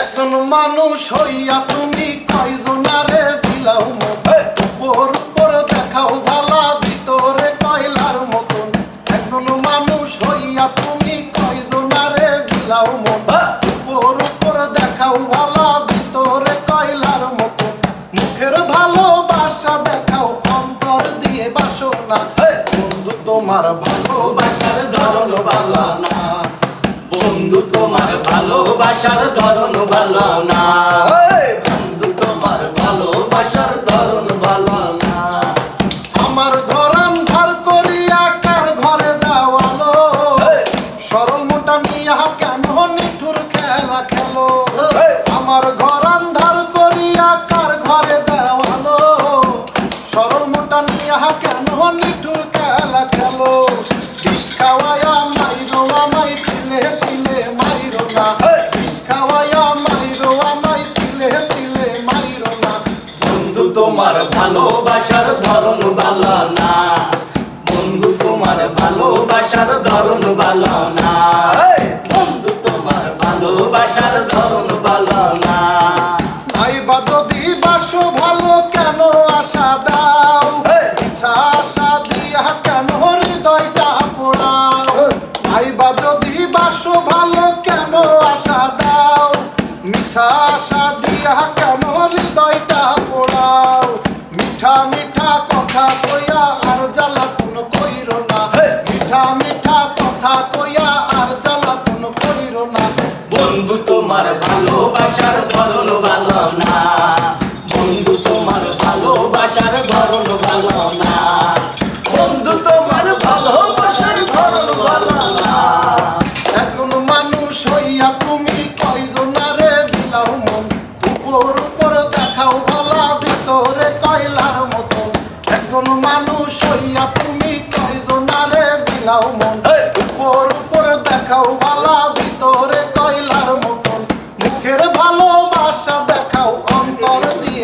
একজন মানুষ হইয়া তুমি কয়জনারে বিলাও উপর উপর দেখাও ভালা, ভিতরে কয়লার মতন। একজন মানুষ হইয়া তুমি কয়জনারে বিলাও উপর উপর দেখাও ভালা, ভিতরে কয়লার মতন। মুখের ভালোবাসা দেখাও, অন্তর দিয়ে বাসনা। বন্ধু, তোমার ভালোবাসার ধরন বালা না। বন্ধু তোমার ভালোবাসার ধরন ভালো না। এই! বন্ধু তোমার ভালোবাসার ধরন ভালো না। আমার আন্ধার করিয়া কার ঘরে দেওয়ালো সরল মোটা নিয়া কেন নিঠুর খেলা খেলো? আমার ঘর আন্ধার করিয়া কার ঘরে দেওয়ালো সরল মোটা নিয়া কেন নিঠুর বিষ খাওয়ায়া মাইরো আমায় তিলে তিলে মাইরো না। বন্ধু তোমার ভালোবাসার ধরন ভালো না। বন্ধু তোমার ভালোবাসার ধরন না। বন্ধু তোমার ভালোবাসার ধরন ভালো না। ভাই বা যদি বাসো ভালো কেন বন্ধু, তোমার ভালোবাসার ধরন ভালো না। বন্ধু, তোমার ভালোবাসার ধরন ভালো না। বন্ধু, তোমার ভালোবাসার ধরন ভালো না। একজন মানুষ হইয়া তুমি কয়জনারে বিলাও মন? উপর উপর দেখাও ভালা ভিতরে কয়লার মতন একজন মানুষ হইয়া তুমি কয়জনারে বিলাও মন?